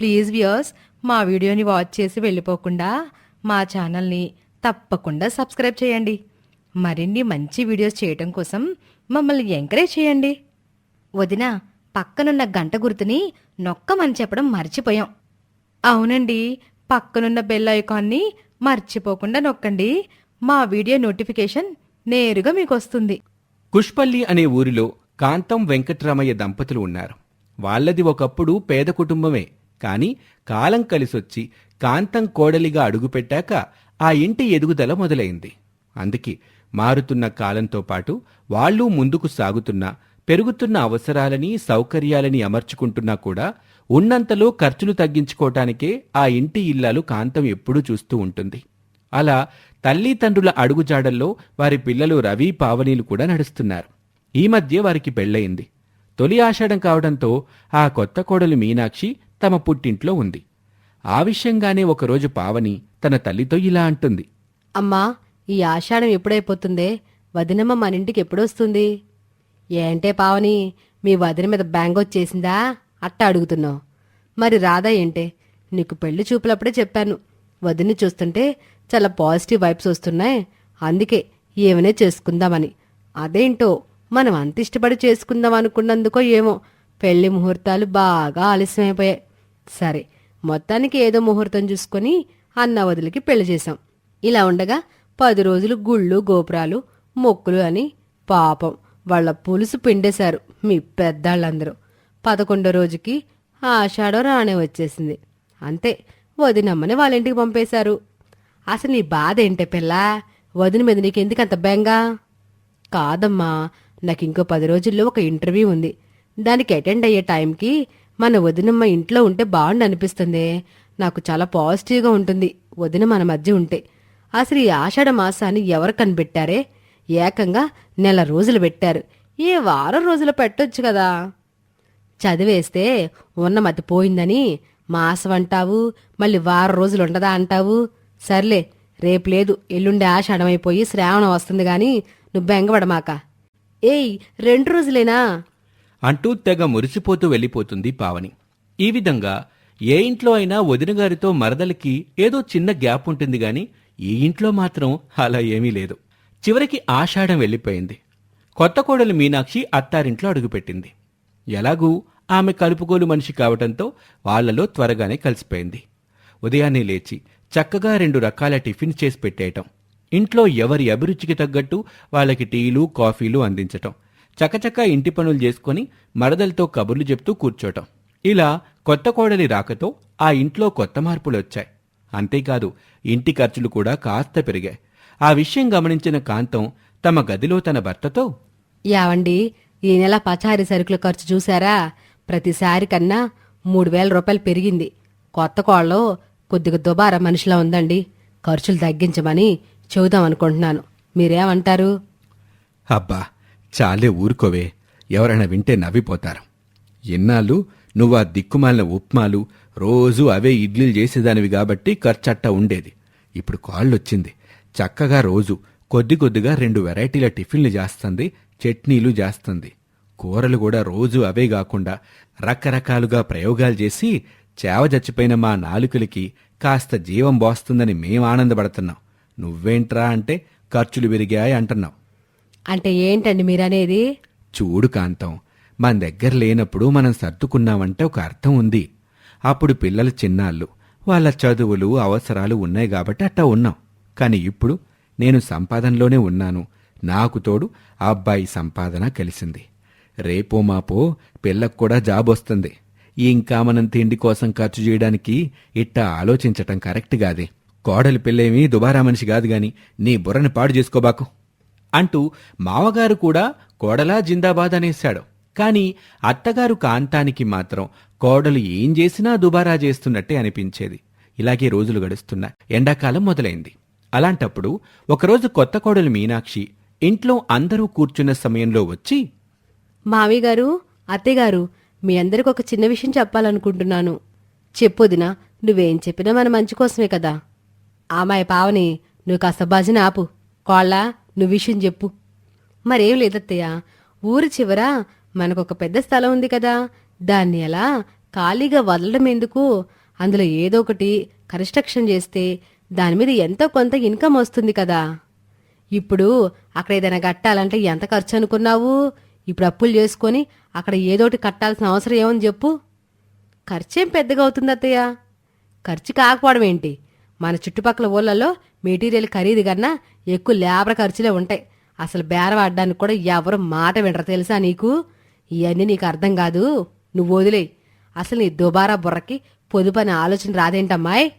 Please viewers మా వీడియోని watch చేసి వెళ్ళిపోకుండా మా ఛానల్ని తప్పకుండా సబ్స్క్రైబ్ చేయండి. మరిన్ని మంచి వీడియోస్ చేయటం కోసం మమ్మల్ని ఎంకరేజ్ చేయండి. వదిన పక్కనున్న గంట గుర్తుని నొక్కమని చెప్పడం మర్చిపోయాం. అవునండి పక్కనున్న బెల్ ఐకాన్ని మర్చిపోకుండా నొక్కండి. మా వీడియో నోటిఫికేషన్ నేరుగా మీకు వస్తుంది కుష్పల్లి అనే ఊరిలో కాంతం వెంకట్రామయ్య దంపతులు ఉన్నారు. వాళ్ళది ఒకప్పుడు పేద కుటుంబమే. కాని కాలం కలిసొచ్చి కాంతం కోడలిగా అడుగుపెట్టాక ఆ ఇంటి ఎదుగుదల మొదలైంది. అందుకే మారుతున్న కాలంతో పాటు వాళ్ళు ముందుకు సాగుతున్నా పెరుగుతున్న అవసరాలని సౌకర్యాలని అమర్చుకుంటున్నా కూడా ఉన్నంతలో ఖర్చులు తగ్గించుకోవటానికే ఆ ఇంటి ఇల్లాలు కాంతం ఎప్పుడూ చూస్తూ ఉంటుంది. అలా తల్లిదండ్రుల అడుగుజాడల్లో వారి పిల్లలు రవి పావనీలు కూడా నడుస్తున్నారు. ఈ మధ్య వారికి పెళ్ళయింది. తొలి ఆషాఢం కావడంతో ఆ కొత్త కోడలు మీనాక్షి తమ పుట్టింట్లో ఉంది. ఆ విషయంగానే ఒకరోజు పావని తన తల్లితో ఇలా అంటుంది. అమ్మా ఈ ఆషాఢం ఎప్పుడైపోతుందే? వదినమ్మ మన ఇంటికి ఎప్పుడొస్తుంది? ఏంటే పావని మీ వదిన మీద బ్యాంగ్ వచ్చేసిందా? అట్ట అడుగుతున్నావు. మరి రాదా ఏంటే? నీకు పెళ్ళి చూపులప్పుడే చెప్పాను. వదిని చూస్తుంటే చాలా పాజిటివ్ వైబ్స్ వస్తున్నాయి. అందుకే ఏమనే చేసుకుందామని. అదేంటో మనం అంత ఇష్టపడి చేసుకుందాం అనుకున్నందుకో ఏమో పెళ్ళి ముహూర్తాలు బాగా ఆలస్యమైపోయాయి. సరే మొత్తానికి ఏదో ముహూర్తం చూసుకొని అన్న వదిలికి పెళ్ళి చేశాం. ఇలా ఉండగా పది రోజులు గుళ్ళు గోపురాలు మొక్కులు అని పాపం వాళ్ళ పులుసు పిండేశారు మీ పెద్దాళ్ళందరూ. పదకొండో రోజుకి ఆషాఢం రానే వచ్చేసింది. అంతే వదినమ్మని వాళ్ళ ఇంటికి పంపేశారు. అసలు నీ బాధ ఏంటే పిల్ల? వదిన మీద నీకెందుకు అంత బెంగా? కాదమ్మా నాకు ఇంకో పది రోజుల్లో ఒక ఇంటర్వ్యూ ఉంది. దానికి అటెండ్ అయ్యే టైంకి మన వదినమ్మ ఇంట్లో ఉంటే బాగుండి అనిపిస్తుంది నాకు చాలా పాజిటివ్గా ఉంటుంది. వదిన మన మధ్య ఉంటే. అసలు ఈ ఆషాఢ మాసాన్ని ఎవరు కనిపెట్టారే? ఏకంగా నెల రోజులు పెట్టారు. ఏ వారం రోజులు పెట్టొచ్చు కదా. చదివేస్తే ఉన్న మతి పోయిందని మాసం అంటావు మళ్ళీ వారం రోజులు ఉండదా అంటావు? సర్లే రేపు లేదు. ఎల్లుండి ఆషాఢమైపోయి శ్రావణం వస్తుంది గాని నువ్వు బెంగపడమాక. ఏయ్ రెండు రోజులేనా? అంటూ తెగ మురిసిపోతూ వెళ్ళిపోతుంది పావని. ఈ విధంగా ఏ ఇంట్లో అయినా వదినగారితో మరదలికి మరదలకి ఏదో చిన్న గ్యాప్ ఉంటుంది గాని ఈ ఇంట్లో మాత్రం అలా ఏమీ లేదు. చివరికి ఆషాఢం వెళ్ళిపోయింది. కొత్త కోడలు మీనాక్షి అత్తారింట్లో అడుగుపెట్టింది. ఎలాగూ ఆమె కలుపుకోలు మనిషి కావటంతో వాళ్ళలో త్వరగానే కలిసిపోయింది. ఉదయాన్నే లేచి చక్కగా రెండు రకాల టిఫిన్ చేసి పెట్టేయటం. ఇంట్లో ఎవరి అభిరుచికి తగ్గట్టు వాళ్ళకి టీలు కాఫీలు అందించటం. చకచక ఇంటి పనులు చేసుకొని మరదలతో కబుర్లు చెప్తూ కూర్చోటం. ఇలా కొత్త కోడలి రాకతో ఆ ఇంట్లో కొత్త మార్పులు వచ్చాయి. అంతేకాదు ఇంటి ఖర్చులు కూడా కాస్త పెరిగాయి. ఆ విషయం గమనించిన కాంతం తమ గదిలో తన భర్తతో యావండి ఈ నెల పచారీ సరుకుల ఖర్చు చూసారా ప్రతిసారి కన్నా మూడు వేల రూపాయలు పెరిగింది. కొత్త కోళ్ళలో కొద్దిగా దుబారా మనిషిలా ఉందండి. ఖర్చులు తగ్గించమని చెబుదాం అనుకుంటున్నాను మీరేమంటారు? అబ్బా చాలే ఊరుకోవే. ఎవరైనా వింటే నవ్విపోతారు. ఎన్నాళ్ళు నువ్వు ఆ దిక్కుమాలిన ఉప్మాలు రోజూ అవే ఇడ్లీలు చేసేదానివి కాబట్టి ఖర్చట్ట ఉండేది. ఇప్పుడు కాళ్ళొచ్చింది. చక్కగా రోజు కొద్ది కొద్దిగా రెండు వెరైటీల టిఫిన్లు చేస్తుంది చట్నీలు చేస్తుంది. కూరలు కూడా రోజు అవే కాకుండా రకరకాలుగా ప్రయోగాలు చేసి చేవ చచ్చిపోయిన మా నాలుకలకి కాస్త జీవం బోస్తుందని మేం ఆనందపడుతున్నాం నువ్వేంట్రా అంటే ఖర్చులు పెరిగాయి అంటున్నావు. అంటే ఏంటండి మీరనేది? చూడు కాంతం మన దగ్గర లేనప్పుడు మనం సర్దుకున్నామంటే ఒక అర్థం ఉంది. అప్పుడు పిల్లలు చిన్నాళ్ళు వాళ్ళ చదువులు అవసరాలు ఉన్నాయి కాబట్టి అట్టా ఉన్నాం. కానీ ఇప్పుడు నేను సంపాదనలోనే ఉన్నాను. నాకు తోడు ఆ అబ్బాయి సంపాదన కలిసింది. రేపో మాపో పిల్లకు కూడా జాబ్ వస్తుంది. ఇంకా మనం తిండి కోసం ఖర్చు చేయడానికి ఇట్టా ఆలోచించటం కరెక్ట్ కాదే. కోడలి పిల్లేమీ దుబారా మనిషి కాదు గాని నీ బుర్రని పాడు చేసుకోబాకు. అంటూ మావగారు కూడా కోడలా జిందాబాద్ అనేశాడు. కాని అత్తగారు కాంతానికి మాత్రం కోడలు ఏం చేసినా దుబారా చేస్తున్నట్టే అనిపించేది. ఇలాగే రోజులు గడుస్తున్నాయి. ఎండాకాలం మొదలైంది. అలాంటప్పుడు ఒకరోజు కొత్త కోడలు మీనాక్షి ఇంట్లో అందరూ కూర్చున్న సమయంలో వచ్చి మావి గారు మీ అందరికి ఒక చిన్న విషయం చెప్పాలనుకుంటున్నాను. చెప్పొదినా నువ్వేం చెప్పినా మన మంచి కోసమే కదా. ఆమాయి పావని నువ్వు కాస్త భజన ఆపు. కోళ్ళ నువ్వు విషయం చెప్పు. మరేం లేదత్తయ్య ఊరి చివర మనకొక పెద్ద స్థలం ఉంది కదా దాన్ని ఎలా ఖాళీగా వదలడం ఎందుకు? అందులో ఏదో ఒకటి కన్స్ట్రక్షన్ చేస్తే దాని మీద ఎంతో కొంత ఇన్కమ్ వస్తుంది కదా. ఇప్పుడు అక్కడ ఏదైనా కట్టాలంటే ఎంత ఖర్చు అనుకున్నావు? ఇప్పుడు అప్పులు చేసుకొని అక్కడ ఏదోటి కట్టాల్సిన అవసరం ఏమని చెప్పు. ఖర్చేం పెద్దగా అవుతుంది అత్తయ్య? ఖర్చు కాకపోవడం ఏంటి? మన చుట్టుపక్కల ఊళ్ళలో మెటీరియల్ ఖరీదు కన్నా ఎక్కువ లేబర్ ఖర్చులే ఉంటాయి. అసలు బేరం ఆడడానికి కూడా ఎవరు మాట వినరు తెలుసా నీకు? ఇవన్నీ నీకు అర్థం కాదు. నువ్వు వదిలేయి. అసలు నీ దుబారా బుర్రకి పొదుపని ఆలోచన రాదేంటమ్మాయ్?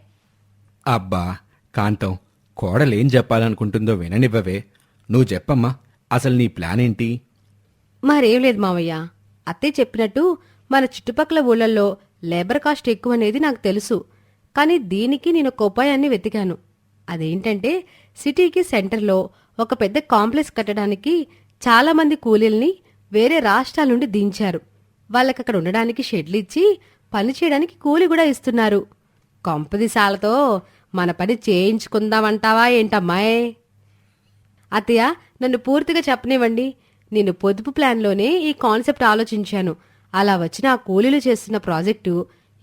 అబ్బా కాంతం కోడలేం చెప్పాలనుకుంటుందో విననివ్వవే. నువ్వు చెప్పమ్మా అసలు నీ ప్లాన్ ఏంటి మరేం లేదు మావయ్య. అత్తయ్య చెప్పినట్టు మన చుట్టుపక్కల ఊళ్ళల్లో లేబర్ కాస్ట్ ఎక్కువ అనేది నాకు తెలుసు. కానీ దీనికి నేను ఒక ఉపాయాన్ని వెతికాను. అదేంటంటే సిటీకి సెంటర్లో ఒక పెద్ద కాంప్లెక్స్ కట్టడానికి చాలామంది కూలీల్ని వేరే రాష్ట్రాల నుండి దించారు. వాళ్ళకి అక్కడ ఉండడానికి షెడ్లు ఇచ్చి పని చేయడానికి కూలి కూడా ఇస్తున్నారు. కొంపదిశాలతో మన పని చేయించుకుందామంటావా ఏంటమ్మాయ్ అత్తయ్య నన్ను పూర్తిగా చెప్పనివ్వండి. నేను పొదుపు ప్లాన్లోనే ఈ కాన్సెప్ట్ ఆలోచించాను. అలా వచ్చిన ఆ కూలీలు చేస్తున్న ప్రాజెక్టు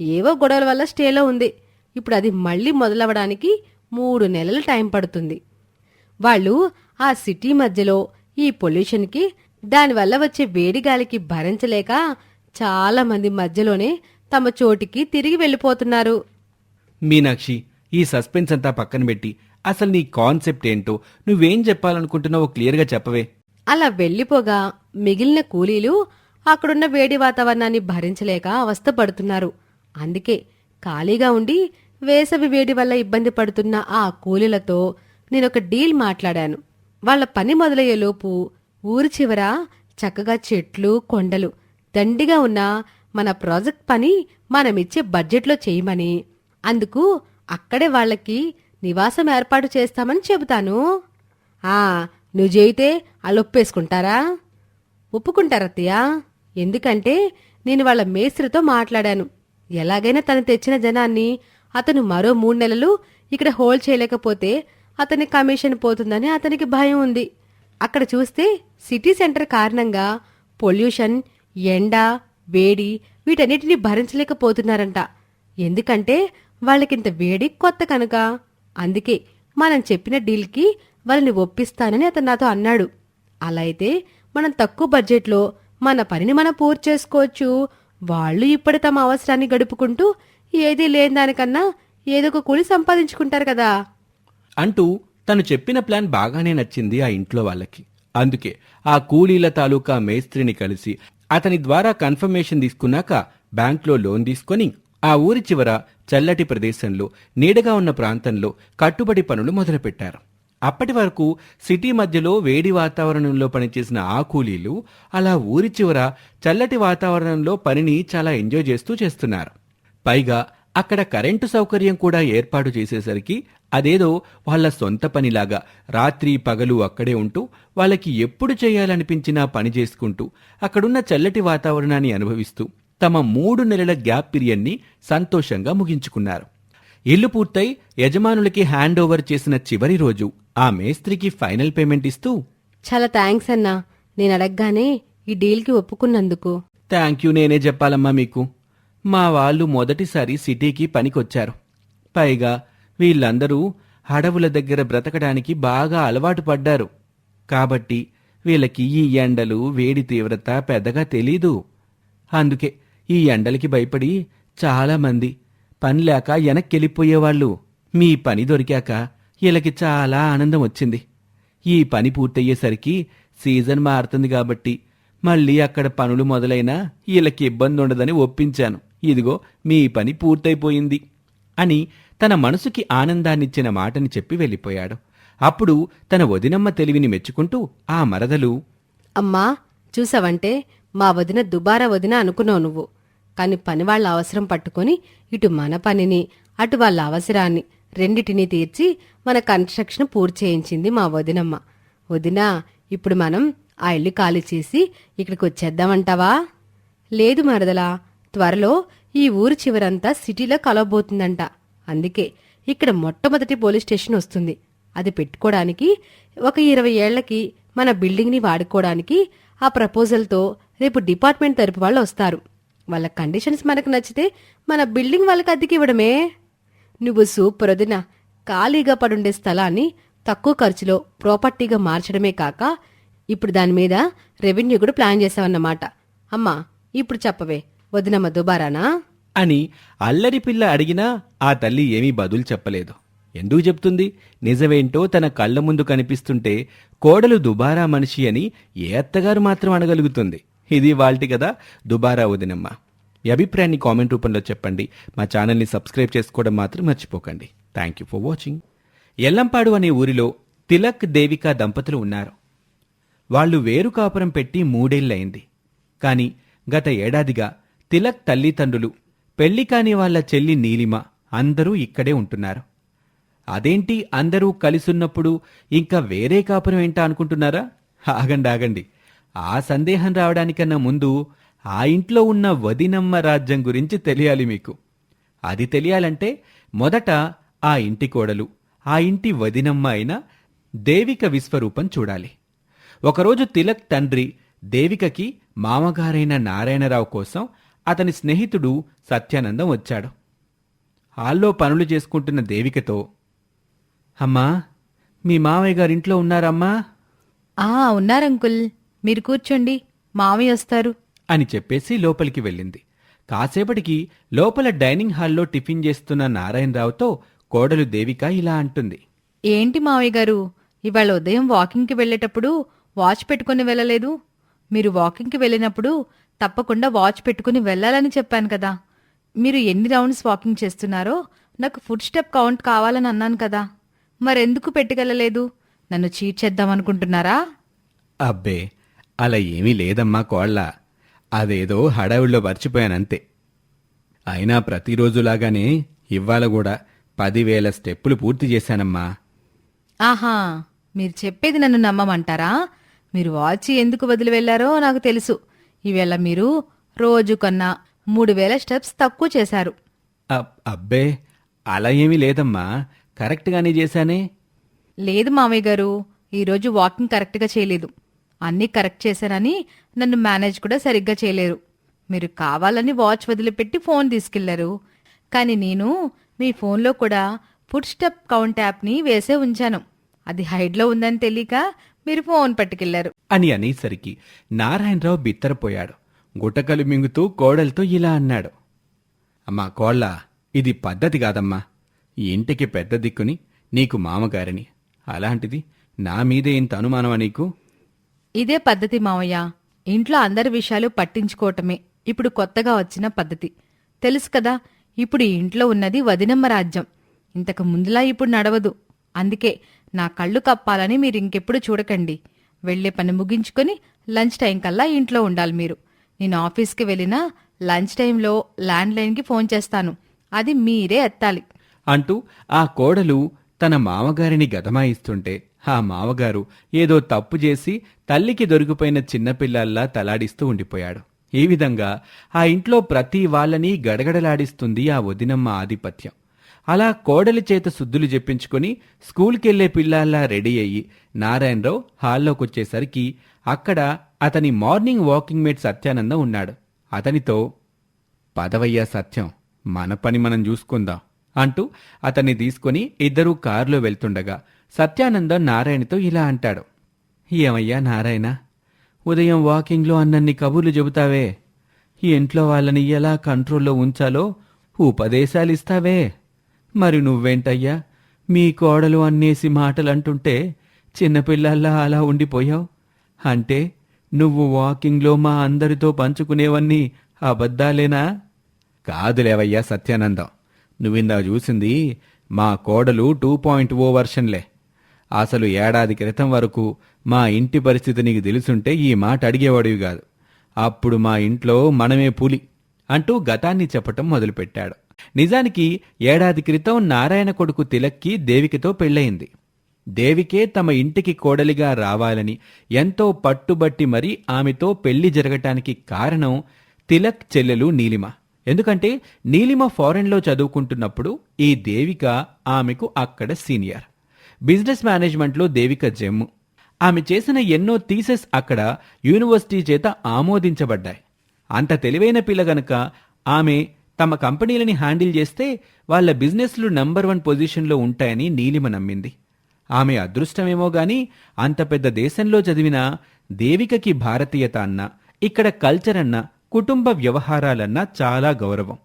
ఏవో గొడవల వల్ల స్టేలో ఉంది. ఇప్పుడు అది మళ్ళీ మొదలవడానికి మూడు నెలలు టైం పడుతుంది. వాళ్ళు ఆ సిటీ మధ్యలో ఈ పొల్యూషన్కి దానివల్ల వచ్చే వేడి గాలికి భరించలేక చాలా మంది మధ్యలోనే తమ చోటికి తిరిగి వెళ్ళిపోతున్నారు. మీనాక్షి ఈ సస్పెన్స్ అంతా పక్కన పెట్టి అసలు నీ కాన్సెప్ట్ ఏంటో నువ్వేం చెప్పాలనుకుంటున్నావో క్లియర్గా చెప్పవే. అలా వెళ్ళిపోగా మిగిలిన కూలీలు అక్కడున్న వేడి వాతావరణాన్ని భరించలేక అవస్థపడుతున్నారు. అందుకే ఖాళీగా ఉండి వేసవి వేడి వల్ల ఇబ్బంది పడుతున్న ఆ కూలీలతో నేనొక డీల్ మాట్లాడాను. వాళ్ళ పని మొదలయ్యేలోపు ఊరి చివర చక్కగా చెట్లు కొండలు దండిగా ఉన్న మన ప్రాజెక్ట్ పని మనమిచ్చే బడ్జెట్లో చేయమని అందుకు అక్కడే వాళ్ళకి నివాసం ఏర్పాటు చేస్తామని చెబుతాను. ఆ నువ్వు చేయితే అలొప్పేసుకుంటారా? ఒప్పేసుకుంటారా ఒప్పుకుంటారత్తయ్య ఎందుకంటే నేను వాళ్ళ మేస్త్రితో మాట్లాడాను. ఎలాగైనా తను తెచ్చిన జనాన్ని అతను మరో మూడు నెలలు ఇక్కడ హోల్డ్ చేయలేకపోతే అతని కమిషన్ పోతుందని అతనికి భయం ఉంది. అక్కడ చూస్తే సిటీ సెంటర్ కారణంగా పొల్యూషన్ ఎండ వేడి వీటన్నిటిని భరించలేకపోతున్నారంట. ఎందుకంటే వాళ్ళకింత వేడి కొత్త కనుక. అందుకే మనం చెప్పిన డీల్కి వాళ్ళని ఒప్పిస్తానని అతను నాతో అన్నాడు. అలా అయితే మనం తక్కువ బడ్జెట్లో మన పనిని మనం పూర్తి చేసుకోవచ్చు. వాళ్ళు ఇప్పటి తమ అవసరాన్ని గడుపుకుంటూ ఏదీ లేని దానికన్నా ఏదో ఒక కూలి సంపాదించుకుంటారు కదా. అంటూ తను చెప్పిన ప్లాన్ బాగానే నచ్చింది ఆ ఇంట్లో వాళ్ళకి. అందుకే ఆ కూలీల తాలూకా మేస్త్రిని కలిసి అతని ద్వారా కన్ఫర్మేషన్ తీసుకున్నాక బ్యాంక్లో లోన్ తీసుకొని ఆ ఊరి చివర చల్లటి ప్రదేశంలో నీడగా ఉన్న ప్రాంతంలో కట్టుబడి పనులు మొదలుపెట్టారు. అప్పటి వరకు సిటీ మధ్యలో వేడి వాతావరణంలో పనిచేసిన ఆ కూలీలు అలా ఊరి చివర చల్లటి వాతావరణంలో పనిని చాలా ఎంజాయ్ చేస్తూ చేస్తున్నారు. పైగా అక్కడ కరెంటు సౌకర్యం కూడా ఏర్పాటు చేసేసరికి అదేదో వాళ్ళ సొంత పనిలాగా రాత్రి పగలు అక్కడే ఉంటూ వాళ్ళకి ఎప్పుడు చేయాలనిపించినా పని చేసుకుంటూ అక్కడున్న చల్లటి వాతావరణాన్ని అనుభవిస్తూ తమ మూడు నెలల గ్యాప్ పీరియడ్ని సంతోషంగా ముగించుకున్నారు. ఇల్లు పూర్తయి యజమానులకి హ్యాండ్ ఓవర్ చేసిన చివరి రోజు ఆ మేస్త్రికి ఫైనల్ పేమెంట్ ఇస్తూ చాలా థ్యాంక్స్ అన్నా. నేను అడగగానే ఈ డీల్కి ఒప్పుకున్నందుకు. థ్యాంక్ యూ నేనే చెప్పాలమ్మా మీకు. మా వాళ్ళు మొదటిసారి సిటీకి పనికొచ్చారు. పైగా వీళ్ళందరూ అడవుల దగ్గర బ్రతకడానికి బాగా అలవాటు పడ్డారు. కాబట్టి వీళ్ళకి ఈ ఎండలు వేడి తీవ్రత పెద్దగా తెలీదు. అందుకే ఈ ఎండలకి భయపడి చాలామంది పని లేక వెనక్కెళ్ళిపోయేవాళ్ళు. మీ పని దొరికాక వీళ్ళకి చాలా ఆనందం వచ్చింది. ఈ పని పూర్తయ్యేసరికి సీజన్ మారుతుంది కాబట్టి మళ్ళీ అక్కడ పనులు మొదలైనా వీళ్ళకి ఇబ్బంది ఉండదని ఒప్పించాను. ఇదిగో మీ పని పూర్తయిపోయింది అని తన మనసుకి ఆనందాన్నిచ్చిన మాటని చెప్పి వెళ్ళిపోయాడు. అప్పుడు తన వదినమ్మ తెలివిని మెచ్చుకుంటూ ఆ మరదలు అమ్మా చూసావంటే మా వదిన దుబారా వదిన అనుకున్నావు నువ్వు. కాని పని వాళ్ళ అవసరం పట్టుకొని ఇటు మన పనిని అటు వాళ్ళ అవసరాన్ని రెండిటిని తీర్చి మన కన్స్ట్రక్షన్ పూర్తి చేయించింది మా వదినమ్మ. వదిన ఇప్పుడు మనం ఆ ఇల్లు ఖాళీ చేసి ఇక్కడికి వచ్చేద్దామంటావా? లేదు మరదలా త్వరలో ఈ ఊరు చివరంతా సిటీలో కలవబోతుందంట. అందుకే ఇక్కడ మొట్టమొదటి పోలీస్ స్టేషన్ వస్తుంది. అది పెట్టుకోవడానికి ఒక ఇరవై ఏళ్ళకి మన బిల్డింగ్ని వాడుకోవడానికి ఆ ప్రపోజల్తో రేపు డిపార్ట్మెంట్ తరపు వాళ్ళు వస్తారు. వాళ్ళ కండిషన్స్ మనకు నచ్చితే మన బిల్డింగ్ వాళ్ళకి అద్దెకి ఇవ్వడమే నువ్వు సూపర్ వదిన. ఖాళీగా పడుండే స్థలాన్ని తక్కువ ఖర్చులో ప్రాపర్టీగా మార్చడమే కాక ఇప్పుడు దాని మీద రెవెన్యూ కూడా ప్లాన్ చేసావన్నమాట. అమ్మా ఇప్పుడు చెప్పవే. వదినమ్మ దుబారానా? అని అల్లరి పిల్ల అడిగినా ఆ తల్లి ఏమీ బదులు చెప్పలేదు. ఎందుకు చెప్తుంది? నిజమేంటో తన కళ్ళ ముందు కనిపిస్తుంటే కోడలు దుబారా మనిషి అని ఏ అత్తగారు మాత్రం అనగలుగుతుంది? ఇది వాల్టి కదా దుబారా వదినమ్మ. మీ అభిప్రాయాన్ని కామెంట్ రూపంలో చెప్పండి. మా ఛానల్ని సబ్స్క్రైబ్ చేసుకోవడం మాత్రం మర్చిపోకండి. Thank you for watching Yellampadu అనే ఊరిలో తిలక్ దేవిక దంపతులు ఉన్నారు. వాళ్ళు వేరు కాపురం పెట్టి మూడేళ్ళయింది కానీ గత ఏడాదిగా తిలక్ తల్లిదండ్రులు పెళ్ళి కాని వాళ్ళ చెల్లి నీలిమ అందరూ ఇక్కడే ఉంటున్నారు. అదేంటి అందరూ కలిసున్నప్పుడు ఇంకా వేరే కాపురం ఏంటా అనుకుంటున్నారా? ఆగండి ఆగండి. ఆ సందేహం రావడానికన్నా ముందు ఆ ఇంట్లో ఉన్న వదినమ్మ రాజ్యం గురించి తెలియాలి మీకు. అది తెలియాలంటే మొదట ఆ ఇంటి కోడలు ఆ ఇంటి వదినమ్మ అయిన దేవిక విశ్వరూపం చూడాలి. ఒకరోజు తిలక్ తండ్రి దేవికకి మామగారైన నారాయణరావు కోసం అతని స్నేహితుడు సత్యానందం వచ్చాడు. హాల్లో పనులు చేసుకుంటున్న దేవికతో అమ్మా మీ మామయ్య గారింట్లో ఉన్నారమ్మా? ఆ ఉన్నారంకుల్ మీరు కూర్చోండి. మామయ్య వస్తారు. అని చెప్పేసి లోపలికి వెళ్ళింది. కాసేపటికి లోపల డైనింగ్ హాల్లో టిఫిన్ చేస్తున్న నారాయణరావుతో కోడలు దేవిక ఇలా అంటుంది. ఏంటి మావయ్య గారు? ఇవాళ ఉదయం వాకింగ్కి వెళ్ళేటప్పుడు వాచ్ పెట్టుకుని వెళ్ళలేదు. మీరు వాకింగ్కి వెళ్ళినప్పుడు తప్పకుండా వాచ్ పెట్టుకుని వెళ్ళాలని చెప్పాను కదా. మీరు ఎన్ని రౌండ్స్ వాకింగ్ చేస్తున్నారో నాకు ఫుడ్ స్టెప్ కౌంట్ కావాలని అన్నాను కదా. మరెందుకు పెట్టుకెళ్ళలేదు నన్ను చీట్ చేద్దాం అనుకుంటున్నారా? అబ్బే అలా ఏమీ లేదమ్మా కోళ్ళ. అదేదో హడావిడిలో మర్చిపోయానంతే. అయినా ప్రతిరోజులాగానే ఇవాళ కూడా పదివేల స్టెప్పులు పూర్తి చేశానమ్మా. ఆహా మీరు చెప్పేది నన్ను నమ్మమంటారా? మీరు వాచ్ ఎందుకు వదిలి వెళ్ళారో నాకు తెలుసు. ఈవేళ మీరు రోజు కన్నా మూడు వేల స్టెప్స్ తక్కువ చేశారు. అబ్- అబ్బే అలా ఏమీ లేదమ్మా. కరెక్ట్గానే చేశానే. లేదు మామయ్య గారు ఈరోజు వాకింగ్ కరెక్ట్గా చేయలేదు. అన్నీ కరెక్ట్ చేశానని నన్ను మేనేజ్ కూడా సరిగ్గా చేయలేరు. మీరు కావాలని వాచ్ వదిలిపెట్టి ఫోన్ తీసుకెళ్ళారు. కానీ నేను మీ ఫోన్లో కూడా ఫుడ్ స్టెప్ కౌంట్ యాప్ని వేసే ఉంచాను. అది హైడ్లో ఉందని తెలియక మీరు ఫోన్ పట్టుకెళ్ళారు. అని అనేసరికి నారాయణరావు బిత్తరపోయాడు. గుటకలు మింగుతూ కోడలతో ఇలా అన్నాడు. అమ్మా కోళ్ళ ఇది పద్ధతి కాదమ్మా. ఇంటికి పెద్ద దిక్కుని నీకు మామగారిని. అలాంటిది నా మీదే ఇంత అనుమానమా నీకు? ఇదే పద్ధతి మావయ్య. ఇంట్లో అందరి విషయాలు పట్టించుకోవటమే. ఇప్పుడు కొత్తగా వచ్చిన పద్ధతి. తెలుసు కదా ఇప్పుడు ఈ ఇంట్లో ఉన్నది వదినమ్మ రాజ్యం. ఇంతకు ముందులా ఇప్పుడు నడవదు. అందుకే నా కళ్ళు కప్పాలని మీరు ఇంకెప్పుడు చూడకండి. వెళ్ళే పని ముగించుకొని లంచ్ టైం కల్లా ఇంట్లో ఉండాలి మీరు. నేను ఆఫీస్కి వెళ్ళినా లంచ్ టైంలో ల్యాండ్ లైన్కి ఫోన్ చేస్తాను. అది మీరే ఎత్తాలి. అంటూ ఆ కోడలు తన మామగారిని గదమాయిస్తుంటే ఆ మామగారు ఏదో తప్పు చేసి తల్లికి దొరికిపోయిన చిన్నపిల్లల్లా తలాడిస్తూ ఉండిపోయాడు. ఈ విధంగా ఆ ఇంట్లో ప్రతి వాళ్ళని గడగడలాడిస్తుంది ఆ వదినమ్మ ఆధిపత్యం. అలా కోడలి చేత శుద్ధులు చెప్పించుకుని స్కూల్కెళ్ళే పిల్లల్లా రెడీ అయ్యి నారాయణరావు హాల్లోకొచ్చేసరికి అక్కడ అతని మార్నింగ్ వాకింగ్ మేట్ సత్యానందం ఉన్నాడు. అతనితో పదవయ్యా సత్యం మన పని మనం చూసుకుందాం అంటూ అతన్ని తీసుకుని ఇద్దరూ కారులో వెళ్తుండగా సత్యానందం నారాయణతో ఇలా అంటాడు. ఏమయ్యా నారాయణ ఉదయం వాకింగ్లో అన్నన్ని కబుర్లు చెబుతావే. ఈ ఇంట్లో వాళ్ళని ఎలా కంట్రోల్లో ఉంచాలో ఉపదేశాలు ఇస్తావే మరి నువ్వేంటయ్యా? మీ కోడలు అన్నేసి మాటలు అంటుంటే చిన్నపిల్లల్లా అలా ఉండిపోయావు? అంటే నువ్వు వాకింగ్లో మా అందరితో పంచుకునేవన్నీ అబద్ధాలేనా? కాదులేవయ్యా సత్యానందం. నువ్విందా చూసింది మా కోడలు టూ పాయింట్ ఓ వర్షన్లే. అసలు ఏడాది క్రితం వరకు మా ఇంటి పరిస్థితి నీకు తెలుసుంటే ఈ మాట అడిగేవాడివి కాదు. అప్పుడు మా ఇంట్లో మనమే పులి అంటూ గతాన్ని చెప్పటం మొదలుపెట్టాడు. నిజానికి ఏడాది క్రితం నారాయణ కొడుకు తిలక్కి దేవికతో పెళ్ళయింది. దేవికే తమ ఇంటికి కోడలిగా రావాలని ఎంతో పట్టుబట్టి మరీ ఆమెతో పెళ్ళి జరగటానికి కారణం తిలక్ చెల్లెలు నీలిమ. ఎందుకంటే నీలిమ ఫారెన్లో చదువుకుంటున్నప్పుడు ఈ దేవిక ఆమెకు అక్కడ సీనియర్. బిజినెస్ మేనేజ్మెంట్లో దేవిక జమ్ము. ఆమె చేసిన ఎన్నో థీసెస్ అక్కడ యూనివర్సిటీ చేత ఆమోదించబడ్డాయి. అంత తెలివైన పిల్ల గనక ఆమె తమ కంపెనీలని హ్యాండిల్ చేస్తే వాళ్ళ బిజినెస్లు నంబర్ వన్ పొజిషన్లో ఉంటాయని నీలిమ నమ్మింది. ఆమె అదృష్టమేమో గాని అంత పెద్ద దేశంలో చదివిన దేవికకి భారతీయత అన్న ఇక్కడ కల్చర్ అన్న కుటుంబ వ్యవహారాలన్నా చాలా గౌరవం.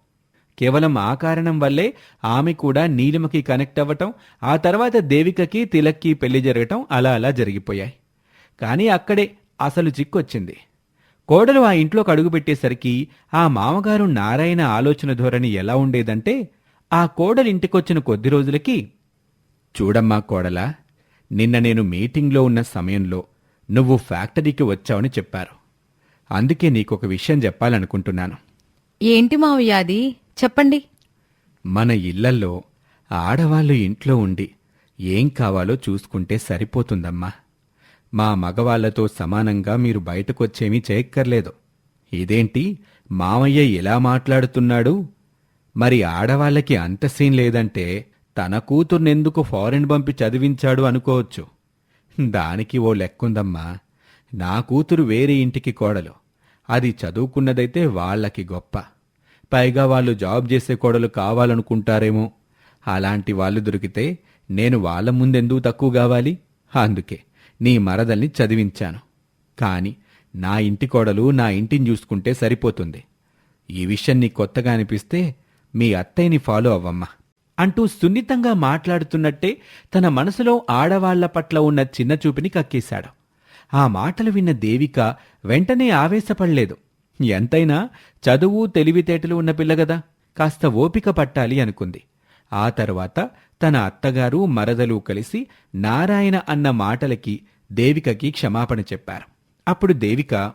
కేవలం ఆ కారణం వల్లే ఆమె కూడా నీలిమకి కనెక్ట్ అవ్వటం ఆ తర్వాత దేవికకి తిలక్కి పెళ్ళి జరగటం అలా అలా జరిగిపోయాయి. కానీ అక్కడే అసలు చిక్కొచ్చింది. కోడలు ఆ ఇంట్లోకి అడుగుపెట్టేసరికి ఆ మామగారు నారాయణ ఆలోచన ధోరణి ఎలా ఉండేదంటే ఆ కోడలు ఇంటికొచ్చిన కొద్ది రోజులకి చూడమ్మా కోడలా నిన్న నేను మీటింగ్లో ఉన్న సమయంలో నువ్వు ఫ్యాక్టరీకి వచ్చావని చెప్పారు. అందుకే నీకొక విషయం చెప్పాలనుకుంటున్నాను. ఏంటి మావయ్య అది? చెప్పండి. మన ఇళ్ళల్లో ఆడవాళ్ళు ఇంట్లో ఉండి ఏం కావాలో చూసుకుంటే సరిపోతుందమ్మా. మా మగవాళ్ళతో సమానంగా మీరు బయటకొచ్చేమీ చేయక్కర్లేదు. ఇదేంటి? మామయ్య ఇలా మాట్లాడుతున్నాడు? మరి ఆడవాళ్ళకి అంత సీన్ లేదంటే తన కూతుర్నెందుకు ఫారెన్ పంపి చదివించాడు అనుకోవచ్చు. దానికి ఓ లెక్కుందమ్మా. నా కూతురు వేరే ఇంటికి కోడలు. అది చదువుకున్నదైతే వాళ్ళకి గొప్ప. పైగా వాళ్ళు జాబ్ చేసే కోడలు కావాలనుకుంటారేమో. అలాంటి వాళ్ళు దొరికితే నేను వాళ్ళ ముందెందుకు తక్కువ కావాలి? అందుకే. నీ మరదల్ని చదివించాను. కాని నా ఇంటి కోడలు నా ఇంటిని చూసుకుంటే సరిపోతుంది. ఈ విషయం నీ కొత్తగా అనిపిస్తే మీ అత్తయ్యని ఫాలో అవ్వమ్మా. అంటూ సున్నితంగా మాట్లాడుతున్నట్టే తన మనసులో ఆడవాళ్ళ పట్ల ఉన్న చిన్న చూపిని కక్కేశాడు. ఆ మాటలు విన్న దేవిక వెంటనే ఆవేశపడలేదు. ఎంతైనా చదువు తెలివితేటలు ఉన్న పిల్లగదా. కాస్త ఓపిక పట్టాలి అనుకుంది. ఆ తరువాత తన అత్తగారు మరదలు కలిసి నారాయణ అన్న మాటలకి దేవికకి క్షమాపణ చెప్పారు. అప్పుడు దేవిక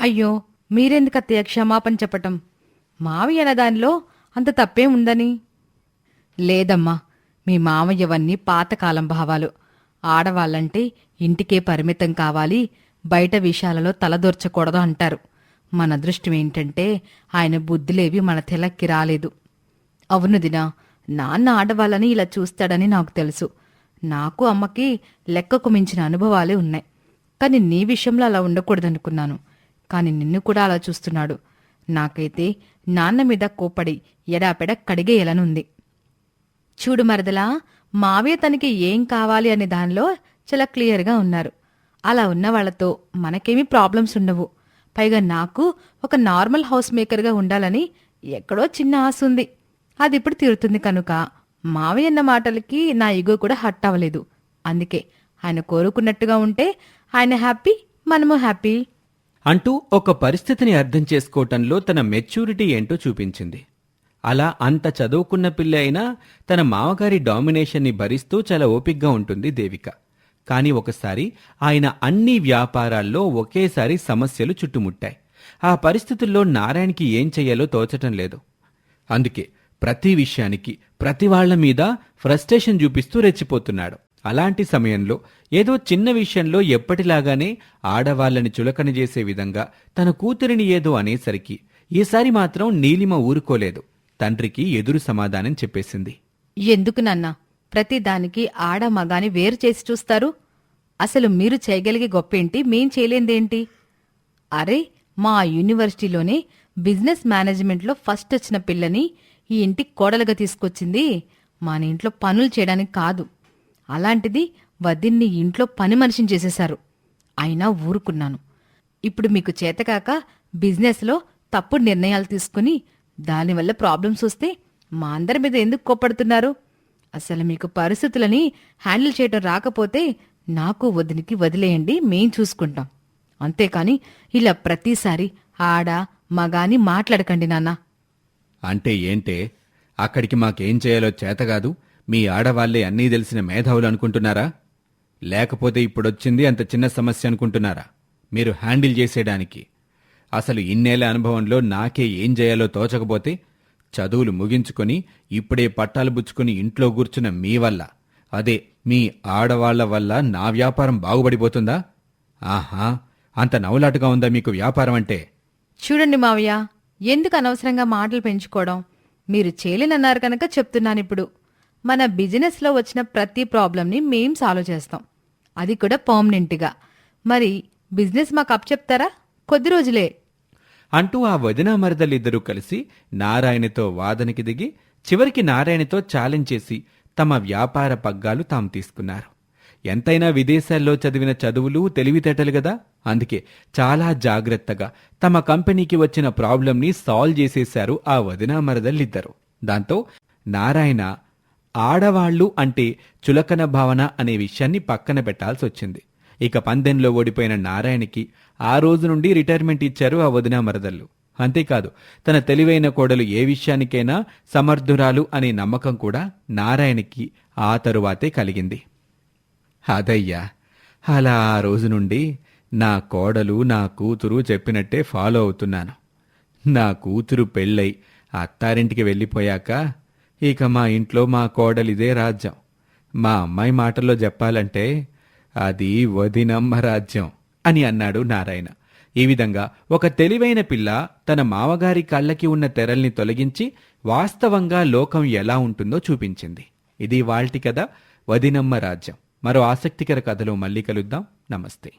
అయ్యో మీరెందుకు అత్తయ్య క్షమాపణ చెప్పటం? మావయ్య అన్న దానిలో అంత తప్పే ఉందని లేదమ్మా మీ మామయ్యవన్నీ పాతకాలం భావాలు. ఆడవాళ్ళంటే ఇంటికే పరిమితం కావాలి బయట విషయాలలో తలదొర్చకూడదు అంటారు. మన అదృష్టం ఏంటంటే ఆయన బుద్ధిలేవి మన తెలక్కి రాలేదు. అవును దినా నాన్న ఆడవాళ్ళని ఇలా చూస్తాడని నాకు తెలుసు. నాకు అమ్మకి లెక్కకు మించిన అనుభవాలే ఉన్నాయి. కానీ నీ విషయంలో అలా ఉండకూడదనుకున్నాను. కానీ నిన్ను కూడా అలా చూస్తున్నాడు. నాకైతే నాన్న మీద కోపడి ఎడాపెడ కడిగేయలనుంది. చూడు మరదలా మావే తనకి ఏం కావాలి అనే దానిలో చాలా క్లియర్గా ఉన్నారు. అలా ఉన్న వాళ్ళతో మనకేమీ ప్రాబ్లమ్స్ ఉండవు. పైగా నాకు ఒక నార్మల్ హౌస్ మేకర్గా ఉండాలని ఎక్కడో చిన్న ఆశ ఉంది. అది ఇప్పుడు తీరుతుంది కనుక. మావయ్యన్న మాటలకి నా ఇగో కూడా హట్ అవ్వలేదు. అందుకే ఆయన కోరుకున్నట్టుగా ఉంటే ఆయన హ్యాపీ మనము హ్యాపీ. అంటూ ఒక పరిస్థితిని అర్థం చేసుకోవటంలో తన మెచ్యూరిటీ ఏంటో చూపించింది. అలా అంత చదువుకున్న పిల్ల అయినా తన మామగారి డామినేషన్ని భరిస్తూ చాలా ఓపిగ్గా ఉంటుంది దేవిక. కానీ ఒకసారి ఆయన అన్ని వ్యాపారాల్లో ఒకేసారి సమస్యలు చుట్టుముట్టాయి. ఆ పరిస్థితుల్లో నారాయణకి ఏం చెయ్యాలో తోచటం లేదు. అందుకే ప్రతి విషయానికి ప్రతి వాళ్ళ మీద ఫ్రస్ట్రేషన్ చూపిస్తూ రెచ్చిపోతున్నాడు. అలాంటి సమయంలో ఏదో చిన్న విషయంలో ఎప్పటిలాగానే ఆడవాళ్ళని చులకన చేసే విధంగా తన కూతురిని ఏదో అనేసరికి ఈసారి మాత్రం నీలిమ ఊరుకోలేదు. తండ్రికి ఎదురు సమాధానం చెప్పేసింది. ఎందుకు నన్నా? ప్రతి దానికి ఆడ మగాని వేరు చేసి చూస్తారు. అసలు మీరు చేయగలిగే గొప్పేంటి? మేం చేయలేందేంటి? అరే మా యూనివర్సిటీలోనే బిజినెస్ మేనేజ్మెంట్లో ఫస్ట్ వచ్చిన పిల్లని ఈ ఇంటికి కోడలుగా తీసుకొచ్చింది మన ఇంట్లో పనులు చేయడానికి కాదు. అలాంటిది వదిన్ని ఇంట్లో పని మనిషిని చేసేశారు. అయినా ఊరుకున్నాను. ఇప్పుడు మీకు చేతకాక బిజినెస్లో తప్పుడు నిర్ణయాలు తీసుకుని దానివల్ల ప్రాబ్లమ్స్ వస్తే మా అందరి మీద ఎందుకు కోప్పడుతున్నారు? అసలు మీకు పరిస్థితులని హ్యాండిల్ చేయటం రాకపోతే నాకు వదినికి వదిలేయండి మేం చూసుకుంటాం. అంతేకాని ఇలా ప్రతిసారి ఆడ మగాని మాట్లాడకండి నాన్న. అంటే ఏంటే అక్కడికి మాకేం చేయాలో చేతగాదు మీ ఆడవాళ్ళే అన్నీ తెలిసిన మేధావులు అనుకుంటున్నారా? లేకపోతే ఇప్పుడొచ్చింది అంత చిన్న సమస్య అనుకుంటున్నారా? మీరు హ్యాండిల్ చేసేయడానికి అసలు ఇన్నేళ్ళ అనుభవంలో నాకే ఏం చేయాలో తోచకపోతే చదువులు ముగించుకొని ఇప్పుడే పట్టాలు బుచ్చుకొని ఇంట్లో కూర్చున్న మీ వల్ల. అదే మీ ఆడవాళ్ళ వల్ల నా వ్యాపారం బాగుపడిపోతుందా? ఆహా అంత నవలాటుగా ఉందా మీకు వ్యాపారం అంటే? చూడండి మావయ్య ఎందుకు అనవసరంగా మాటలు పెంచుకోవడం? మీరు చేయలేనన్నారు కనుక చెప్తున్నాను ఇప్పుడు. మన బిజినెస్లో వచ్చిన ప్రతి ప్రాబ్లంని మేం సాల్వ్ చేస్తాం. అది కూడా పర్మనెంట్గా. మరి బిజినెస్ మాకు అప్ చెప్తారా? కొద్ది రోజులే. అంటూ ఆ వదిన మరదలిద్దరూ కలిసి నారాయణతో వాదనకి దిగి చివరికి నారాయణతో ఛాలెంజ్ చేసి తమ వ్యాపార పగ్గాలు తాము తీసుకున్నారు. ఎంతైనా విదేశాల్లో చదివిన చదువులు తెలివితేటలు కదా అందుకే చాలా జాగ్రత్తగా తమ కంపెనీకి వచ్చిన ప్రాబ్లంని సాల్వ్ చేసేశారు ఆ వదిన మరదలిద్దరు దాంతో నారాయణ ఆడవాళ్ళు అంటే చులకన భావన అనే విషయాన్ని పక్కన పెట్టాల్సి వచ్చింది ఇక పందెంలో ఓడిపోయిన నారాయణకి ఆ రోజు నుండి రిటైర్మెంట్ ఇచ్చారు ఆ వదిన మరదళ్ళు అంతేకాదు తన తెలివైన కోడలు ఏ విషయానికైనా సమర్థురాలు అనే నమ్మకం కూడా నారాయణకి ఆ తరువాతే కలిగింది. అదయ్యా అలా ఆ రోజు నుండి నా కోడలు నా కూతురు చెప్పినట్టే ఫాలో అవుతున్నాను. నా కూతురు పెళ్ళై అత్తారింటికి వెళ్ళిపోయాక ఇక మా ఇంట్లో మా కోడలిదే రాజ్యం. మా అమ్మాయి మాటల్లో చెప్పాలంటే అది వదినమ్మ రాజ్యం అని అన్నాడు నారాయణ. ఈ విధంగా ఒక తెలివైన పిల్ల తన మామగారి కళ్ళకి ఉన్న తెరల్ని తొలగించి వాస్తవంగా లోకం ఎలా ఉంటుందో చూపించింది. ఇది వాల్టి కథ వదినమ్మ రాజ్యం. మరో ఆసక్తికర కథలో మళ్ళీ కలుద్దాం. నమస్తే.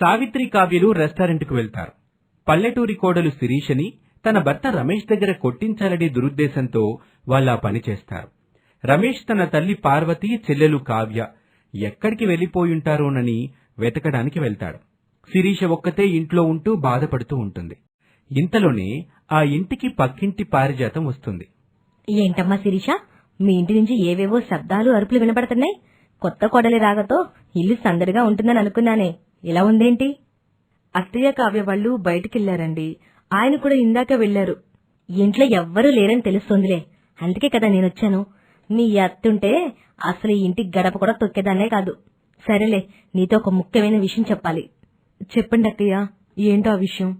సావిత్రి కావ్యలు రెస్టారెంట్కు వెళ్తారు. పల్లెటూరి కోడలు శిరీషని తన భర్త రమేష్ దగ్గర కొట్టించాలనే దురుద్దేశంతో వాళ్ళ పని చేస్తారు. రమేష్ తన తల్లి పార్వతి చెల్లెలు కావ్య ఎక్కడికి వెళ్ళిపోయుంటారోనని వెతకడానికి వెళ్తాడు. శిరీష ఒక్కతే ఇంట్లో ఉంటూ బాధపడుతూ ఉంటుంది. ఇంతలోనే ఆ ఇంటికి పక్కింటి పారిజాతం వస్తుంది. ఏంటమ్మా శిరీష? మీ ఇంటి నుంచి ఏవేవో శబ్దాలు అరుపులు వినపడుతున్నాయి కొత్త కొడలి రాగతో ఇల్లు సందడిగా ఉంటుందని అనుకున్నానే. ఇలా ఉందేంటి? అత్తయ్య కావ్య వాళ్ళు బయటికెళ్ళారండి. ఆయన కూడా ఇందాక వెళ్ళారు ఇంట్లో ఎవ్వరూ లేరని తెలుస్తోందిలే. అందుకే కదా నేనొచ్చాను. నీ అత్తుంటే అసలు ఈ ఇంటికి గడప కూడా తొక్కేదాన్నే కాదు. సరేలే నీతో ఒక ముఖ్యమైన విషయం చెప్పాలి. చెప్పండి అక్కయ్య ఏంటో ఆ విషయం?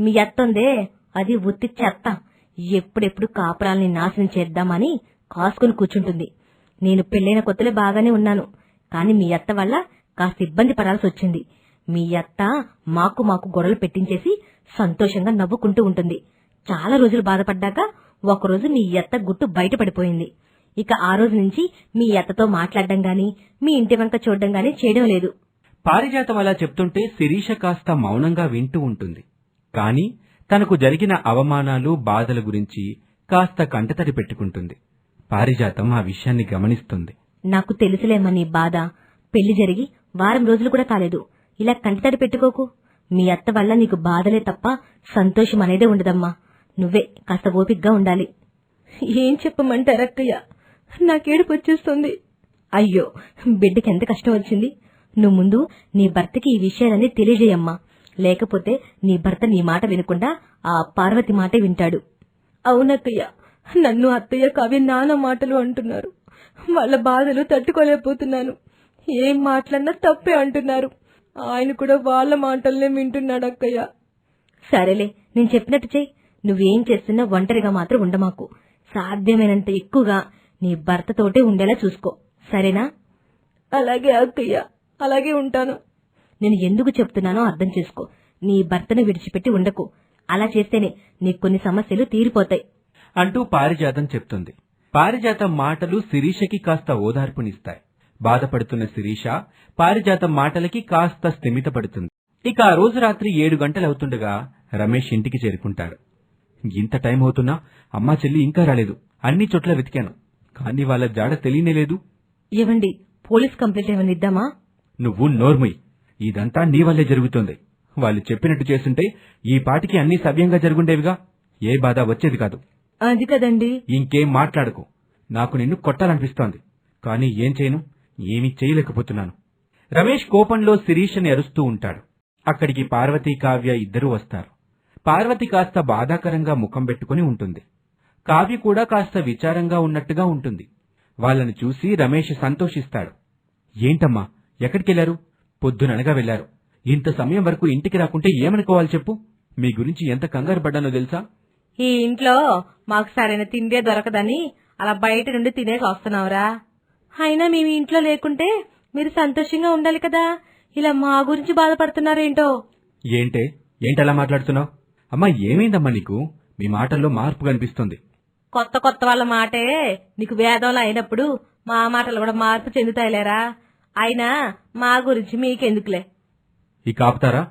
మీ అత్తుందే అది ఉత్తి చెత్త. ఎప్పుడెప్పుడు కాపురాల్ని నాశనం చేద్దామని కాసుకుని కూర్చుంటుంది. నేను పెళ్ళైన కొత్తలో బాగానే ఉన్నాను. కాని మీ అత్త వల్ల కాస్త ఇబ్బంది పడాల్సి వచ్చింది. మీ అత్త మాకు మాకు గొడవలు పెట్టించేసి సంతోషంగా నవ్వుకుంటూ ఉంటుంది. చాలా రోజులు బాధపడ్డాక ఒకరోజు మీ అత్త గుట్టు బయటపడిపోయింది. ఇక ఆ రోజు నుంచి మీ అత్తతో మాట్లాడడం గాని మీ ఇంటి వంక చూడడం గాని చేయడం లేదు. పారిజాతం అలా చెప్తుంటే శిరీష కాస్త మౌనంగా వింటూ ఉంటుంది. కాని తనకు జరిగిన అవమానాలు బాధల గురించి కాస్త కంటతడి పెట్టుకుంటుంది. పారిజాతం ఆ విషయాన్ని గమనిస్తుంది. నాకు తెలుసులేమ్మా నీ బాధ. పెళ్ళి జరిగి వారం రోజులు కూడా కాలేదు. ఇలా కంటితడి పెట్టుకోకు. మీ అత్త వల్ల నీకు బాధలే తప్ప సంతోషం అనేదే ఉండదమ్మా. నువ్వే కాస్త ఓపిగ్గా ఉండాలి. ఏం చెప్పమంటారక్కయ్య నాకేడుపు వచ్చేస్తుంది. అయ్యో బిడ్డకి ఎంత కష్టం వచ్చింది. నువ్వు ముందు నీ భర్తకి ఈ విషయాలన్నీ తెలియజేయమ్మా. లేకపోతే నీ భర్త నీ మాట వినకుండా ఆ పార్వతి మాటే వింటాడు. అవునక్కయ్య. నన్ను అత్తయ్య కావ్య నాన్న మాటలు అంటున్నారు. వాళ్ళ బాధలు తట్టుకోలేకపోతున్నాను. ఏం మాట్లాడినా తప్పే అంటున్నారు. ఆయన కూడా వాళ్ళ మాటల్నే వింటున్నాడు అక్కయ్య సరేలే నేను చెప్పినట్టు చెయ్యి నువ్వేం చేస్తున్నా ఒంటరిగా మాత్రం ఉండమాకు. సాధ్యమైనంత ఎక్కువగా నీ భర్తతోటే ఉండేలా చూసుకో. సరేనా? అలాగే అక్కయ్య అలాగే ఉంటాను. నేను ఎందుకు చెప్తున్నానో అర్థం చేసుకో. నీ భర్తను విడిచిపెట్టి ఉండకు. అలా చేస్తేనే నీకు కొన్ని సమస్యలు తీరిపోతాయి. అంటూ పారిజాతం చెప్తుంది. పారిజాతం మాటలు శిరీషకి కాస్త ఓదార్పునిస్తాయి. బాధపడుతున్న శిరీష పారిజాతం మాటలకి కాస్త స్థిమితపడుతుంది. ఇక ఆ రోజు రాత్రి ఏడు గంటలవుతుండగా రమేష్ ఇంటికి చేరుకుంటాడు. ఇంత టైం అవుతున్నా? అమ్మా చెల్లి ఇంకా రాలేదు. అన్ని చోట్ల వెతికాను. కానీ వాళ్ళ జాడ తెలియనేలేదు ఏవండి? పోలీస్ కంప్లైంట్ ఏమైనా ఇద్దామా? నువ్వు నోర్ముయ్. ఇదంతా నీ వల్లే జరుగుతోంది. వాళ్ళు చెప్పినట్టు చేస్తుంటే ఈ పాటికి అన్ని సవ్యంగా జరుగుండేవిగా. ఏ బాధ వచ్చేది కాదు. అది కదండి. ఇంకేం మాట్లాడకు. నాకు నిన్ను కొట్టాలనిపిస్తోంది. కానీ ఏం చేయను? ఏమీ చేయలేకపోతున్నాను. రమేష్ కోపంలో శిరీషని అరుస్తూ ఉంటాడు. అక్కడికి పార్వతీ కావ్య ఇద్దరూ వస్తారు. పార్వతి కాస్త బాధాకరంగా ముఖం పెట్టుకుని ఉంటుంది. కావ్య కూడా కాస్త విచారంగా ఉన్నట్టుగా ఉంటుంది. వాళ్ళని చూసి రమేష్ సంతోషిస్తాడు. ఏంటమ్మా? ఎక్కడికెళ్ళారు? పొద్దుననగా వెళ్ళారు ఇంత సమయం వరకు ఇంటికి రాకుంటే ఏమనుకోవాలి చెప్పు? మీ గురించి ఎంత కంగారు పడ్డానో తెలుసా? ఈ ఇంట్లో మాకు సరైన తిండే దొరకదని అలా బయట నుండి తినేసి వస్తున్నావురా. అయినా మేము ఇంట్లో లేకుంటే మీరు సంతోషంగా ఉండాలి కదా. ఇలా మా గురించి బాధపడుతున్నారేంటో? ఏంటే? ఏంటలా మాట్లాడుతున్నావు? అమ్మా ఏమైందమ్మా నీకు? మీ మాటల్లో మార్పు కనిపిస్తుంది. కొత్త కొత్త వాళ్ళ మాటే నీకు వేదంలో అయినప్పుడు మా మాటలు కూడా మార్పు చెందుతాయిలేరా? అయినా మా గురించి మీకెందుకులే? ఇక ఆపుతారా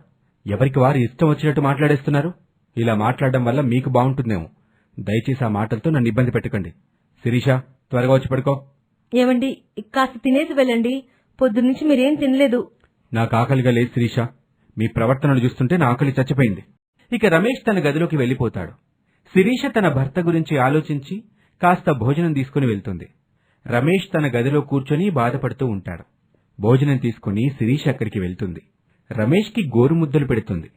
ఎవరికి వారు ఇష్టం వచ్చినట్టు మాట్లాడేస్తున్నారు? ఇలా మాట్లాడడం వల్ల మీకు బాగుంటుందేమో. దయచేసి ఆ మాటలతో నన్ను ఇబ్బంది పెట్టకండి. శిరీష త్వరగా వచ్చి పడుకో. ఏమండి కాస్త తినేసి వెళ్ళండి. పొద్దున్నుంచి మీరేం తినలేదు. నాకు ఆకలిగా లేదు శిరీష. మీ ప్రవర్తనలు చూస్తుంటే నా ఆకలి చచ్చిపోయింది. ఇక రమేష్ తన గదిలోకి వెళ్ళిపోతాడు శిరీష తన భర్త గురించి ఆలోచించి కాస్త భోజనం తీసుకుని వెళ్తుంది. రమేష్ తన గదిలో కూర్చొని బాధపడుతూ ఉంటాడు. భోజనం తీసుకుని శిరీష అక్కడికి వెళ్తుంది. రమేష్కి గోరుముద్దలు పెడుతుంది.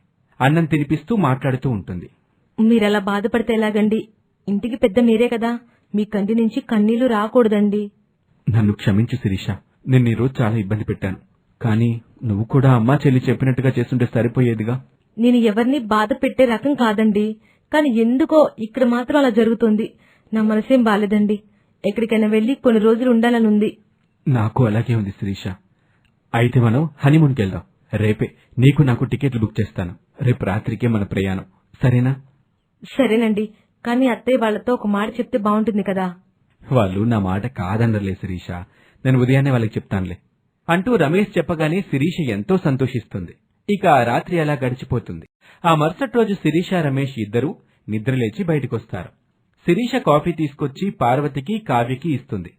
అన్నం తినిపిస్తూ మాట్లాడుతూ ఉంటుంది. మీరలా బాధపడితే ఎలాగండి? ఇంటికి పెద్ద మీరే కదా. మీ కంటి నుంచి కన్నీళ్ళు రాకూడదండి. నన్ను క్షమించు శిరీష. నిన్ను ఈ రోజు చాలా ఇబ్బంది పెట్టాను. కానీ నువ్వు కూడా అమ్మా చెల్లి చెప్పినట్టుగా చేస్తుంటే సరిపోయేదిగా? నేను ఎవరిని బాధ పెట్టే రకం కాదండి. కానీ ఎందుకో ఇక్కడ మాత్రం అలా జరుగుతుంది. నా మనసేం బాలేదండి. ఎక్కడికైనా వెళ్ళి కొన్ని రోజులు ఉండాలని ఉంది. నాకు అలాగే ఉంది శిరీష. అయితే మనం హనీమూన్కి వెళ్దాం. రేపే నీకు నాకు టికెట్లు బుక్ చేస్తాను. రేపు రాత్రికే మన ప్రయాణం. సరేనా? సరేనండి. కానీ అత్తయ్య వాళ్ళతో ఒక మాట చెప్తే బాగుంటుంది కదా. వాళ్ళు నా మాట కాదనలే శిరీష. నేను ఉదయాన్నే వాళ్ళకి చెప్తానులే. అంటూ రమేష్ చెప్పగానే శిరీష ఎంతో సంతోషిస్తుంది. ఇక ఆ రాత్రి అలా గడిచిపోతుంది. ఆ మరుసటి రోజు శిరీష రమేష్ ఇద్దరూ నిద్రలేచి బయటకొస్తారు. శిరీష కాఫీ తీసుకొచ్చి పార్వతికి కావ్యకి ఇస్తుంది.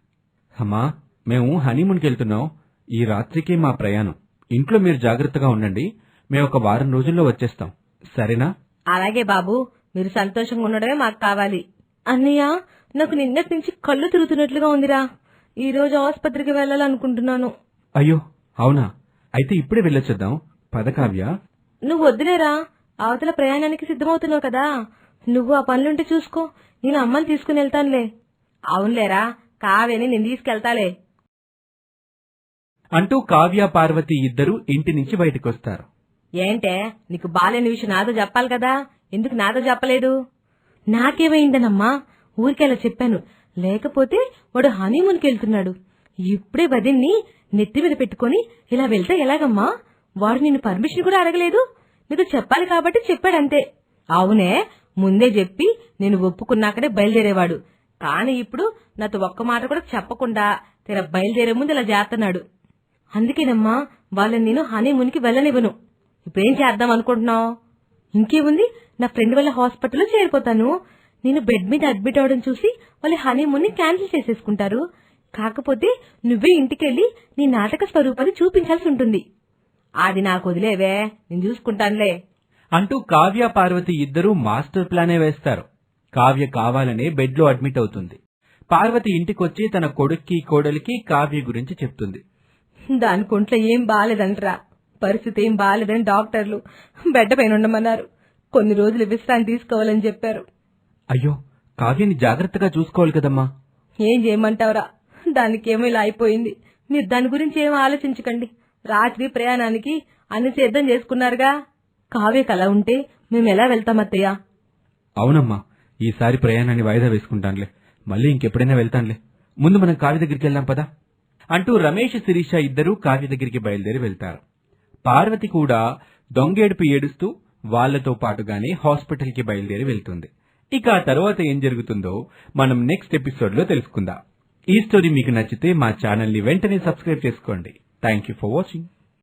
అమ్మా మేము హనీమూన్కి వెళ్తున్నాం. ఈ రాత్రికి మా ప్రయాణం. ఇంట్లో మీరు జాగ్రత్తగా ఉండండి. మేము ఒక వారం రోజుల్లో వచ్చేస్తాం. సరేనా? అలాగే బాబు. మీరు సంతోషంగా ఉండడమే మాకు కావాలి. అన్నయ్య నాకు నిన్నటి నుంచి కళ్ళు తిరుగుతున్నట్లుగా ఉందిరా. ఈ రోజు ఆసుపత్రికి వెళ్ళాలనుకుంటున్నాను. అయ్యో అవునా? అయితే ఇప్పుడే వెళ్ళొచ్చేద్దాం. పద కావ్య. నువ్వు వద్దులేరా. అవతల ప్రయాణానికి సిద్ధమవుతున్నావు కదా. నువ్వు ఆ పనులుంటే చూసుకో. నేను అమ్మని తీసుకుని వెళ్తానులే. అవునులేరా. కావేని నేను తీసుకెళ్తాలే. అంటూ కావ్య పార్వతి ఇద్దరు ఇంటి నుంచి బయటకొస్తారు. ఏంటే? నీకు బాలేని విషయం నాతో చెప్పాలి కదా? ఎందుకు నాతో చెప్పలేదు? నాకేమైందనమ్మా? ఊరికెలా చెప్పాను. లేకపోతే వాడు హనీమూన్కి వెళ్తున్నాడు. ఇప్పుడే వదిన్ని నెత్తి మీద పెట్టుకొని ఇలా వెళ్తే ఎలాగమ్మా? వాడు నిన్ను పర్మిషన్ కూడా అడగలేదు. నీకు చెప్పాలి కాబట్టి చెప్పాడంతే. అవునే ముందే చెప్పి నేను ఒప్పుకున్నాకనే బయలుదేరేవాడు. కానీ ఇప్పుడు నాతో ఒక్క మాట కూడా చెప్పకుండా తెర బయలుదేరే ముందు ఇలా చేస్తున్నాడు అందుకేనమ్మా వాళ్ళని నేను హనీమూన్కి వెళ్ళనివ్వను. ఇప్పుడేం చేద్దాం అనుకుంటున్నావు? ఇంకేముంది? నా ఫ్రెండ్ వాళ్ళ హాస్పిటల్లో చేరిపోతాను. నేను బెడ్ మీద అడ్మిట్ అవడం చూసి వాళ్ళ హనీమూన్ని క్యాన్సిల్ చేసేసుకుంటారు. కాకపోతే నువ్వే ఇంటికెళ్ళి నీ నాటక స్వరూపాన్ని చూపించాల్సి ఉంటుంది. అది నాకు వదిలేవే. నేను చూసుకుంటానులే. అంటూ కావ్య పార్వతి ఇద్దరూ మాస్టర్ ప్లానే వేస్తారు. కావ్య కావాలనే బెడ్లో అడ్మిట్ అవుతుంది. పార్వతి ఇంటికొచ్చి తన కొడుక్కి కోడలికి కావ్య గురించి చెప్తుంది. దాని కొంట్లో ఏం బాలేదంటరా. పరిస్థితి ఏం బాలేదని డాక్టర్లు బెడ్ పైన ఉండమన్నారు. కొన్ని రోజులు విశ్రాంతి తీసుకోవాలని చెప్పారు. అయ్యో కావ్యని జాగ్రత్తగా చూసుకోవాలి కదమ్మా. ఏం చేయమంటావురా? దానికేమో ఇలా అయిపోయింది. మీరు దాని గురించి ఏం ఆలోచించకండి. రాత్రి ప్రయాణానికి అన్ని సిద్ధం చేసుకున్నారుగా. కావ్యకు అలా ఉంటే మేము ఎలా వెళ్తాం అత్తయ్య? అవునమ్మా ఈసారి ప్రయాణాన్ని వాయిదా వేసుకుంటానులే. మళ్ళీ ఇంకెప్పుడైనా వెళ్తానులే. ముందు మనం కావ్య దగ్గరికి వెళ్దాం పదా. అంటూ రమేష్ శిరీష ఇద్దరూ కావ్య దగ్గరికి బయలుదేరి వెళ్తారు. పార్వతి కూడా దొంగేడుపు ఏడుస్తూ వాళ్ళతో పాటుగానే హాస్పిటల్కి బయలుదేరి వెళ్తుంది. ఇక ఆ తర్వాత ఏం జరుగుతుందో మనం నెక్స్ట్ ఎపిసోడ్లో తెలుసుకుందాం. ఈ స్టోరీ మీకు నచ్చితే మా ఛానల్ని వెంటనే సబ్స్క్రైబ్ చేసుకోండి. Thank you for watching.